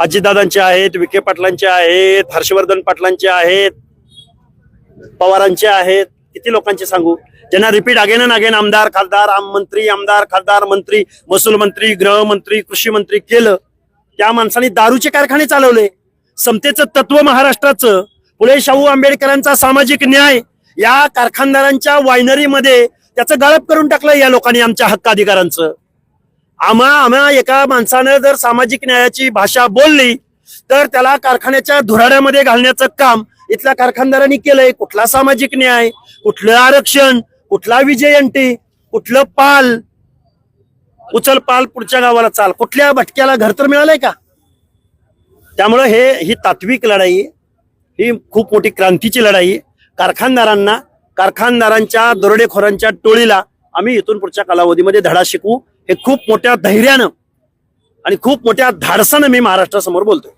अजितदादांचे आहेत विखे पाटलांचे आहेत हर्षवर्धन पाटलांचे आहेत पवारांचे आहेत. किती लोकांचे सांगू? ज्यांना रिपीट अगेन अँड अगेन आमदार खासदार आम मंत्री आमदार खासदार मंत्री महसूल मंत्री गृहमंत्री कृषी मंत्री केलं त्या माणसाने दारूचे कारखाने चालवले. समतेचं तत्व महाराष्ट्राचं फुले शाहू आंबेडकरांचा सामाजिक न्याय या कारखानदारांच्या वायनरीमध्ये त्याचं गाळप करून टाकलं या लोकांनी आमच्या हक्क अधिकारांचं आम्हा आम्हा एका माणसानं जर सामाजिक न्यायाची भाषा बोलली तर त्याला कारखान्याच्या धुराड्यामध्ये घालण्याचं काम इथल्या कारखानदारांनी केलंय. कुठला सामाजिक न्याय कुठलं आरक्षण कुठला विजयंती कुठलं पाल उचल पाल पुढच्या गावाला चाल. कुठल्या भटक्याला घर तर मिळालंय का? त्यामुळं हे ही तात्विक लढाई आहे. ही खूप मोठी क्रांतीची लढाई. कारखानदारांना कारखानदारांच्या दरोडेखोरांच्या टोळीला आम्ही इथून पुढच्या कालावधीमध्ये धडा शिकवू. हे खूप मोठ्या धैर्यानं आणि खूप मोठ्या धाडसानं मी महाराष्ट्रासमोर बोलतोय.